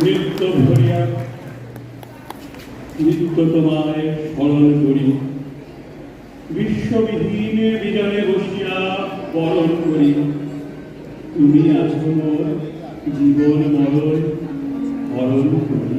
নৃত্য ভরিয়া নিত্য তোমায় স্মরণ করি। বিশ্ববিহীন বিজয়ে বসিয়া বরণ করি। তুমি আছো জীবন মরণ হরণ করি।